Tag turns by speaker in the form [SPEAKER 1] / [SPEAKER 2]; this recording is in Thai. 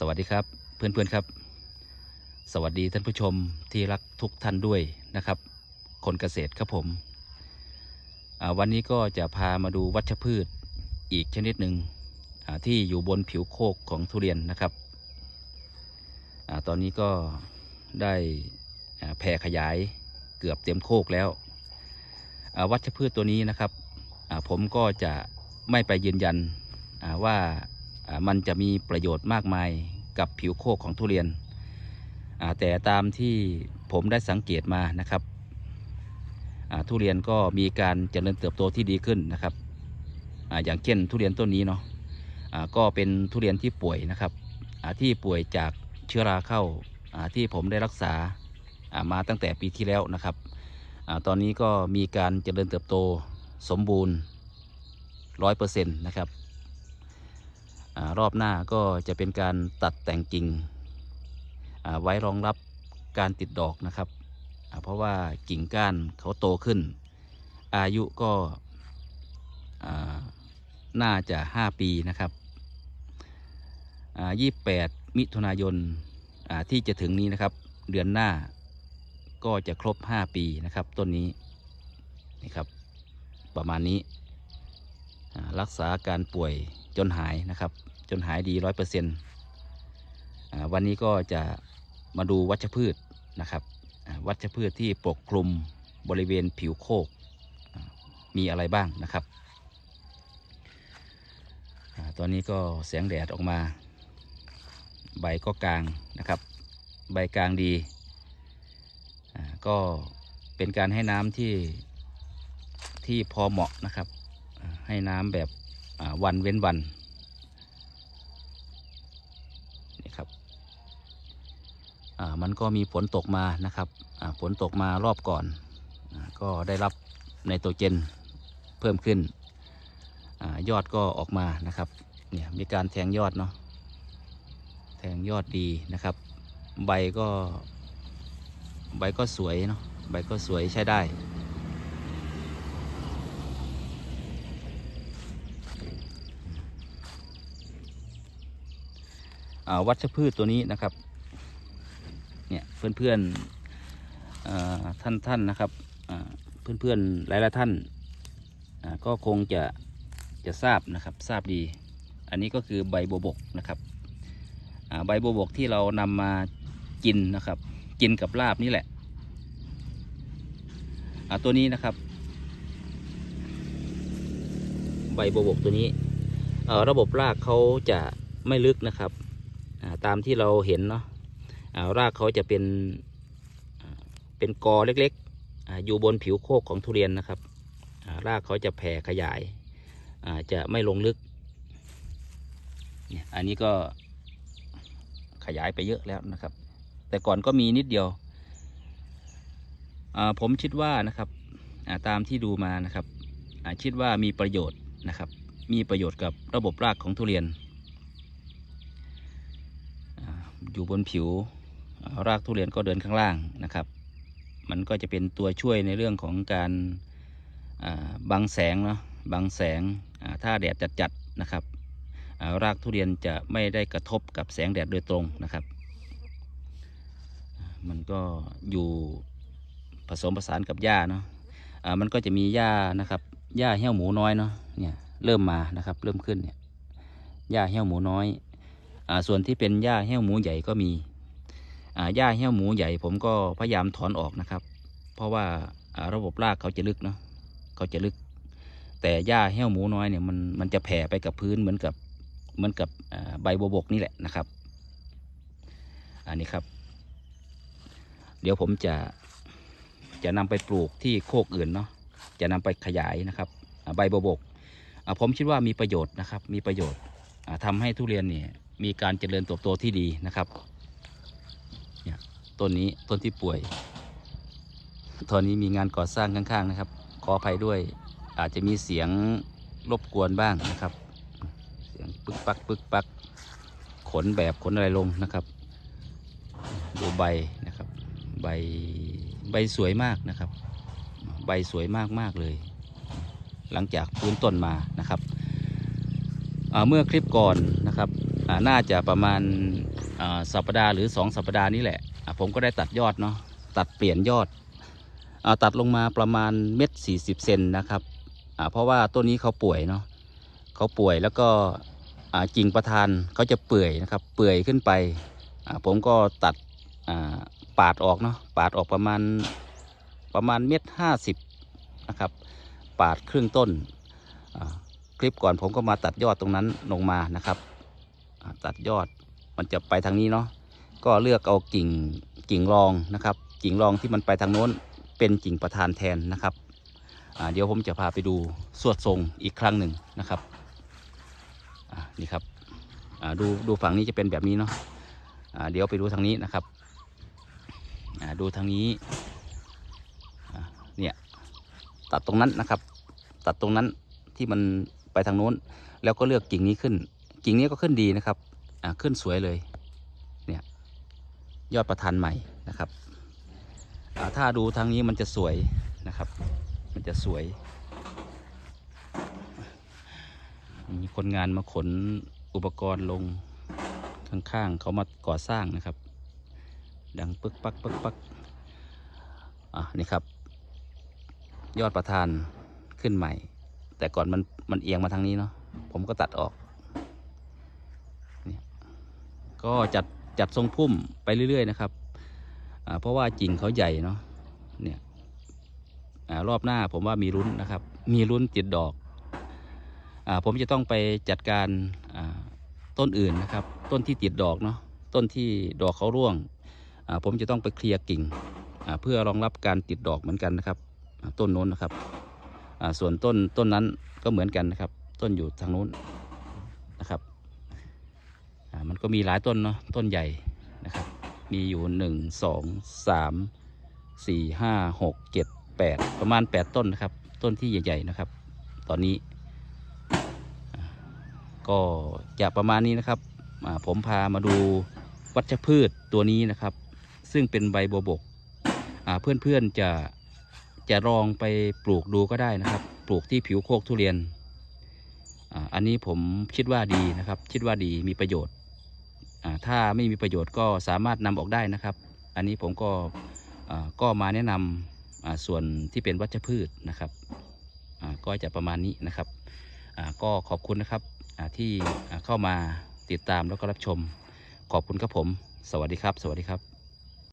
[SPEAKER 1] สวัสดีครับเพื่อนๆครับ สวัสดีท่านผู้ชมที่รักทุกท่านด้วยนะครับ คนเกษตรครับผม วันนี้ก็จะพามาดูวัชพืชอีกชนิดหนึ่งที่อยู่บนผิวโคกของทุเรียนนะครับอตอนนี้ก็ได้แผ่ขยายเกือบเต็มโคกแล้ว วัชพืชตัวนี้นะครับ ผมก็จะไม่ไปยืนยันว่ามันจะมีประโยชน์มากมาย กับผิวโคกของทุเรียนอ่าแต่ตามที่ผมได้สังเกตมานะครับอ่าทุเรียนก็มีการเจริญเติบโตที่ดีขึ้นนะครับอาอย่างเช่นทุเรียนต้นนี้เนาะอ่าก็เป็นทุเรียนที่ป่วยนะครับอ่าที่ป่วยจากเชื้อราเข้าอ่าที่ผมได้รักษาอ่ามาตั้งแต่ปีที่แล้วนะครับอาตอนนี้ก็มีการเจริญเติบโตสมบูรณ์ร้อยเปอร์เซ็นต์นะครับ รอบหน้าก็จะเป็นการตัดแต่งกิ่งไว้รองรับการติดดอกนะครับเพราะว่ากิ่งก้านเขาโตขึ้น อายุก็น่าจะ 5 ปีนะครับยี่แปดมิถุนายนที่จะถึงนี้นะครับ เดือนหน้าก็จะครบ 5 ปีนะครับ ต้นนี้นี่ครับประมาณนี้รักษาการป่วย จนหายนะครับ จนหายดีร้อยเปอร์เซ็นต์วันนี้ก็จะมาดูวัชพืชนะครับ วัชพืชที่ปกคลุมบริเวณผิวโคกมีอะไรบ้างนะครับอตอนนี้ก็แสงแดดออกมา ใบก็กลางนะครับ ใบกลางดี ก็เป็นการให้น้ำที่ที่พอเหมาะนะครับ ให้น้ำแบบ วันเว้นวันนี่ครับมันก็มีฝนตกมานะครับฝนตกมารอบก่อนอก็ได้รับไนโตรเจนเพิ่มขึ้นอยอดก็ออกมานะครับเนี่ยมีการแทงยอดเนาะแทงยอดดีนะครับ ใบก็ใบก็สวยเนาะใบก็สวยใช้ได้ วัชพืชตัวนี้นะครับ เนี่ยเพื่อนเพื่อนท่านท่านนะครับเพื่อนเพื่อนหลายหลายๆท่านก็คงจะจะทราบนะครับทราบดี อันนี้ก็คือใบบัวบกนะครับใบบัวบกที่เรานำมากินนะครับ กินกับลาบนี่แหละตัวนี้นะครับ ใบบัวบกตัวนี้ระบบรากเขาจะไม่ลึกนะครับ ตามที่เราเห็นเนาะรากเขาจะเป็นเป็นกอเล็กๆอยู่บนผิวโคกของทุเรียนนะครับรากเขาจะแผ่ขยายจะไม่ลงลึกเนี่ยอันนี้ก็ขยายไปเยอะแล้วนะครับ แต่ก่อนก็มีนิดเดียวผมคิดว่านะครับาตามที่ดูมานะครับคิดว่ามีประโยชน์นะครับ มีประโยชน์กับระบบรากของทุเรียน อยู่บนผิวรากทุเรียนก็เดินข้างล่างนะครับ มันก็จะเป็นตัวช่วยในเรื่องของการบังแสงเนาะบังแสงถ้าแดดจัดๆนะครับารากทุเรียนจะไม่ได้กระทบกับแสงแดดโดยตรงนะครับ มันก็อยู่ผสมผสานกับหญ้าเนาะมันก็จะมีหญ้านะครับหญ้าเหี้ยวหมูน้อยเนาะเนี่ยเริ่มมานะครับเริ่มขึ้นเนี่ยหญ้าเหี้ยวหมูน้อย ส่วนที่เป็นหญ้าแห้วหมูใหญ่ก็มีหญ้าแห้วหมูใหญ่ผมก็พยายามถอนออกนะครับ เพราะว่าระบบรากเขาจะลึกเนาะเขาจะลึก แต่หญ้าแห้วหมูน้อยเนี่ยมันมันจะแผ่ไปกับพื้นเหมือนกับเหมือนกับใบบัวบกนี่แหละนะครับ อันนี้ครับ เดี๋ยวผมจะจะนำไปปลูกที่โคกอื่นเนาะจะนำไปขยายนะครับใบบัวบกผมคิดว่ามีประโยชน์นะครับ มีประโยชน์อ่าทำให้ทุเรียนเนี่ย มีการเจริญเติบโตที่ดีนะครับเนี่ยต้นนี้ต้นที่ป่วย ตอนนี้มีงานก่อสร้างข้างๆนะครับ ขออภัยด้วยอาจจะมีเสียงรบกวนบ้างนะครับ เสียงปึกปักปึกปักขนแบบขนอะไรลงนะครับ ดูใบนะครับ ใบใบสวยมากนะครับ ใบสวยมากมากเลย หลังจากพื้นต้นมานะครับเมื่อคลิปก่อนนะครับ น่าจะประมาณสัปดาห์หรือ 2 สัปดาห์นี้แหละ ผมก็ได้ตัดยอดเนาะตัดเปลี่ยนยอดอตัดลงมาประมาณเม็ดสี่สิบเซนนะครับเพราะว่าต้นนี้เขาป่วยเนาะเขาป่วยแล้วก็กิ่งประธานเขาจะเปื่อยนะครับเปื่อยขึ้นไป ผมก็ตัดปาดออกเนาะปาดออกประมาณประมาณเม็ดห้าสิบนะครับปาดครึ่งต้นคลิปก่อนผมก็มาตัดยอดตรงนั้นลงมานะครับ ตัดยอดมันจะไปทางนี้เนาะก็เลือกเอากิ่งกิ่งรองนะครับ กิ่งรองที่มันไปทางโน้นเป็นกิ่งประธานแทนนะครับเดี๋ยวผมจะพาไปดูสวดทรงอีกครั้งหนึ่งนะครับนี่ครับดูดูฝั่งนี้จะเป็นแบบนี้เนาะอ่าเดี๋ยวไปดูทางนี้นะครับดูทางนี้เนี่ยตัดตรงนั้นนะครับ ตัดตรงนั้นที่มันไปทางโน้น แล้วก็เลือกกิ่งนี้ขึ้น กิ่งนี้ก็ขึ้นดีนะครับอ่าขึ้นสวยเลยเนี่ยยอดประธานใหม่นะครับอ่าถ้าดูทางนี้มันจะสวยนะครับ มันจะสวย มีคนงานมาขนอุปกรณ์ลงข้างๆเขามาก่อสร้างนะครับ ดังปึ๊กปักปึ๊กปักอะนี่ครับ ยอดประธานขึ้นใหม่ แต่ก่อนมันมันเอียงมาทางนี้เนาะผมก็ตัดออก เนี่ย ก็จัดจัดทรงพุ่มไปเรื่อย ๆ นะครับ เพราะว่ากิ่งเขาใหญ่เนาะเนี่ยอรอบหน้าผมว่ามีรุ้นนะครับ มีรุ้นติดดอกอผมจะต้องไปจัดการต้นอื่นนะครับ ต้นที่ติดดอกเนาะต้นที่ดอกเขาร่วง ผมจะต้องไปเคลียร์กิ่ง เพื่อรองรับการติดดอกเหมือนกันนะครับ ต้นโน้นนะครับส่วนต้นต้นนั้นก็เหมือนกันนะครับ ต้นอยู่ทางโน้นนะครับ มันก็มีหลายต้นเนาะต้นใหญ่นะครับ มีอยู่หนึ่งสองสามสี่ห้าหกเจ็ดแปดประมาณแปดต้นนะครับ ต้นที่ใหญ่ๆนะครับ ตอนนี้อ่าก็จะประมาณนี้นะครับผมพามาดูวัชพืชตัวนี้นะครับ ซึ่งเป็นใบบัวบกเพื่อนๆจะจะลองไปปลูกดูก็ได้นะครับ ปลูกที่ผิวโคกทุเรียน อันนี้ผมคิดว่าดีนะครับ คิดว่าดีมีประโยชน์ ถ้าไม่มีประโยชน์ก็สามารถนำออกได้นะครับ อันนี้ผมก็ก็มาแนะนำอ่าส่วนที่เป็นวัชพืชนะครับก็จะประมาณนี้นะครับก็ขอบคุณนะครับที่เข้ามาติดตามแล้วก็รับชม ขอบคุณครับผม สวัสดีครับ สวัสดีครับ